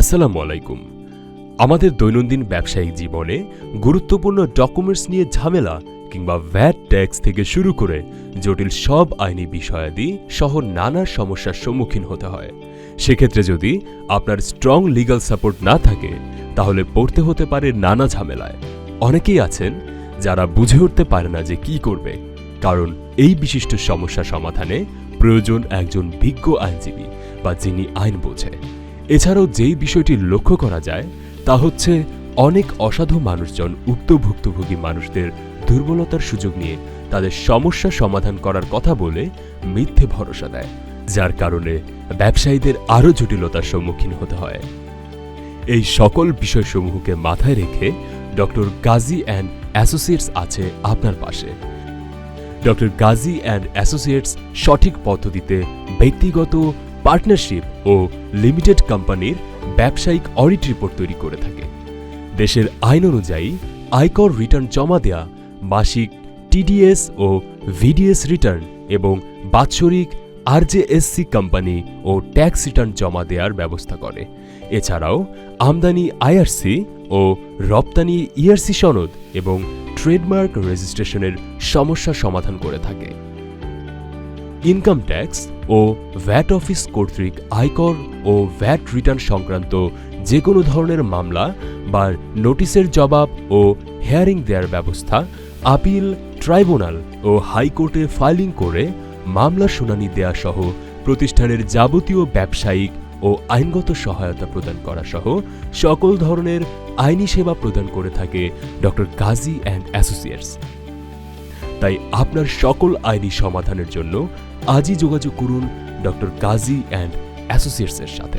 আসসালামু আলাইকুম। আমাদের দৈনন্দিন ব্যবসায়িক জীবনে গুরুত্বপূর্ণ ডকুমেন্টস নিয়ে ঝামেলা কিংবা ভ্যাট ট্যাক্স থেকে শুরু করে জটিল সব আইনি বিষয়াদি সহ নানা সমস্যার সম্মুখীন হতে হয়। সেক্ষেত্রে যদি আপনার স্ট্রং লিগ্যাল সাপোর্ট না থাকে, তাহলে পড়তে হতে পারে নানা ঝামেলায়। অনেকেই আছেন যারা বুঝে উঠতে পারে না যে কি করবে, কারণ এই বিশিষ্ট সমস্যা সমাধানে প্রয়োজন একজন বিজ্ঞ আইনজীবী বা যিনি আইন বোঝে। এছাড়াও যেই বিষয়টি লক্ষ্য করা যায়, তা হচ্ছে অনেক অসাধু মানুষজন উক্ত ভুক্তভোগী মানুষদের দুর্বলতার সুযোগ নিয়ে তাদের সমস্যা সমাধান করার কথা বলে মিথ্যে ভরসা দেয়, যার কারণে ব্যবসায়ীদের আরও জটিলতার সম্মুখীন হতে হয়। এই সকল বিষয়সমূহকে মাথায় রেখে ডক্টর গাজী অ্যান্ড অ্যাসোসিয়েটস আছে আপনার পাশে। ডক্টর গাজী অ্যান্ড অ্যাসোসিয়েটস সঠিক পদ্ধতিতে ব্যক্তিগত পার্টনারশিপ ও লিমিটেড কোম্পানির ব্যবসায়িক অডিট রিপোর্ট তৈরি করে থাকে। দেশের আইন অনুযায়ী, আয়কর রিটার্ন জমা দেয়া, মাসিক টিডিএস ও ভিডিএস রিটার্ন এবং বাৎসরিক আরজেএসসি কোম্পানি ও ট্যাক্স রিটার্ন জমা দেওয়ার ব্যবস্থা করে। এছাড়াও, আমদানি আইআরসি ও রপ্তানি ইআরসি সনদ এবং ট্রেডমার্ক রেজিস্ট্রেশনের সমস্যা সমাধান করে থাকে। ইনকাম ট্যাক্স ও ভ্যাট অফিস কর্তৃক আয়কর ও ভ্যাট রিটার্ন সংক্রান্ত যে কোনো ধরনের মামলা বা নোটিশের জবাব ও হেয়ারিং দেওয়ার ব্যবস্থা আপিল ট্রাইব্যুনাল ও হাইকোর্টে ফাইলিং করে মামলা শুনানি দেয়া সহ প্রতিষ্ঠানের যাবতীয় ব্যবসায়িক ও আইনগত সহায়তা প্রদান করা সহ সকল ধরনের আইনি সেবা প্রদান করে থাকে ডক্টর গাজী অ্যান্ড অ্যাসোসিয়েটস। তাই আপনার সকল আইনি সমাধানের জন্য আজই যোগাযোগ করুন ডক্টর কাজী অ্যান্ড অ্যাসোসিয়েটসের সাথে।